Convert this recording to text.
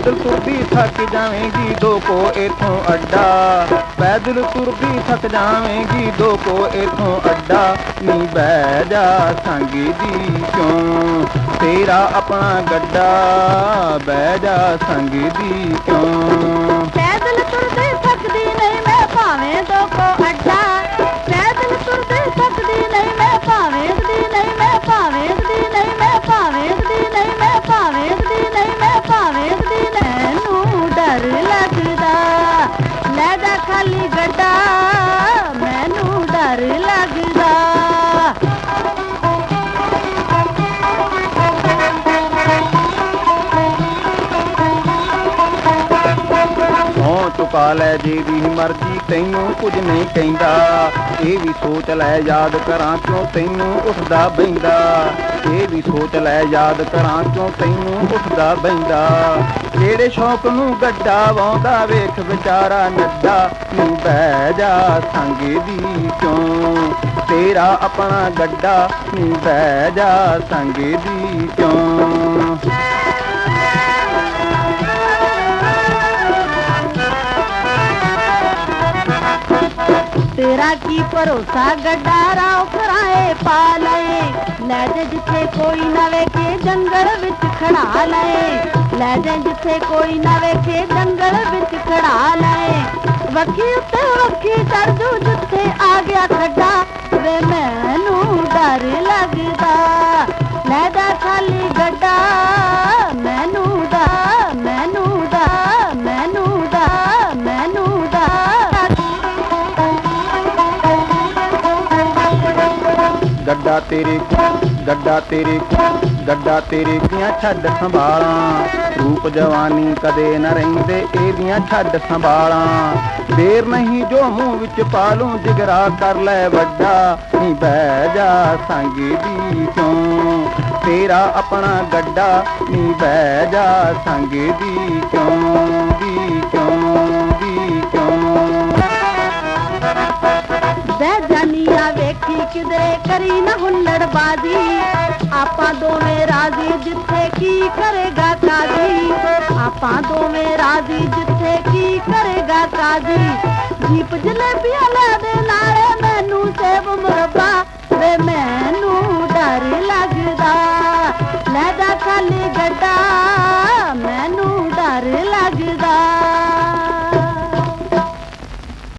ਪੈਦਲ ਤੁਰਦੀ ਥੱਕ ਜਾਵੇਂਗੀ ਦੋ ਕੋ ਇਥੋਂ ਅੱਡਾ। ਪੈਦਲ ਤੁਰਦੀ ਥੱਕ ਜਾਵੇਂਗੀ ਦੋ ਕੋ ਇਥੋਂ ਅੱਡਾ। ਨੀ ਬਹਿ ਜਾ ਸੰਗੀ ਦੀ ਕਿਉਂ? ਤੇਰਾ ਆਪਣਾ ਗੱਡਾ। ਬਹਿ ਜਾ ਸੰਗੀ ਦੀ ਕਿਉਂ? ਲੈ ਜਾ ਗੱਡਾ ਮੈਨੂੰ ਡਰ ਲੱਗਦਾ। ਸੌ ਚੁਕਾ ਲੈ ਜਿਹਦੀ ਮਰਜ਼ੀ ਤੈਨੂੰ ਕੁਝ ਨਹੀਂ ਕਹਿੰਦਾ। ਇਹ ਵੀ ਸੋਚ ਲੈ, ਯਾਦ ਕਰਾਂ ਕਿਉਂ ਤੈਨੂੰ ਉੱਠਦਾ ਬੈਂਦਾ ਇਹ ਵੀ ਸੋਚ ਲੈ, ਯਾਦ ਕਰਾਂ ਕਿਉਂ ਤੈਨੂੰ ਉੱਠਦਾ ਬੈਂਦਾ ਕਿਹੜੇ ਸ਼ੌਕ ਨੂੰ ਗੱਡਾ ਵਾਉਂਦਾ, ਵੇਖ ਵਿਚਾਰਾ ਨੱਡਾ। ਤੂੰ ਬਹਿ ਜਾ ਸੰਗੇ ਦੀ ਕਿਉਂ? ਤੇਰਾ ਆਪਣਾ ਗੱਡਾ, ਤੂੰ ਬਹਿ ਜਾ ਸੰਗੇ ਦੀ ਕਿਉਂ? ਤੇਰਾ ਕੀ ਭਰੋਸਾ? ਗੱਡਾਰਾ ਉਖਰਾਏ ਪਾ ਲਏ। ਲੈ ਜੇ ਜਿੱਥੇ ਕੋਈ ਨਾ ਵੇਖੇ, ਜੰਗਲ ਵਿੱਚ ਖੜਾ ਲਏ। ਲੈ ਜੇ ਜਿੱਥੇ ਕੋਈ ਨਾ ਵੇਖੇ, ਜੰਗਲ ਵਿੱਚ ਖੜਾ ਲਏ। ਵੱਖੀ ਉੱਤੇ ਵੱਖੀ ਚੜ ਜੂ ਜਿੱਥੇ ਆ ਗਿਆ ਖੱਡਾ। ਗੱਡਾ ਤੇਰੇ ਗੱਡਾ ਤੇਰੇ ਗੱਡਾ ਤੇਰੇ ਦੀਆਂ ਛੱਡ ਸੰਭਾਲਾਂ। ਰੂਪ ਜਵਾਨੀ ਕਦੇ ਨਾ ਰਹਿੰਦੇ ਇਹਦੀਆਂ ਛੱਡ ਸੰਭਾਲਾਂ। ਦੇਰ ਨਹੀਂ ਜੋ ਮੂੰਹ ਵਿੱਚ ਪਾ ਲੂੰ, ਜਿਗਰਾ ਕਰ ਲੈ ਵੱਡਾ। ਨੀ ਬਹਿ ਜਾ ਸੰਗੀ ਦੀ ਕਿਉਂ ਤੇਰਾ ਆਪਣਾ ਗੱਡਾ, ਨੀ ਬਹਿ ਜਾ ਸੰਗੀ ਦੀ ਕਿਉਂ ਦੀ ਕਿਉਂ ਦੀ ਕਿਉਂ ਬਹਿ ਜਾਨੀਆ ਵੇਖੀ ਕਿਧਰੇ ਕਰੀ लड़बाजी। आपा दोमे राज़ी जिथे की करेगा काजी आपा दो राज़ी जिथे की करेगा काजी जीप जलेबिया ला देना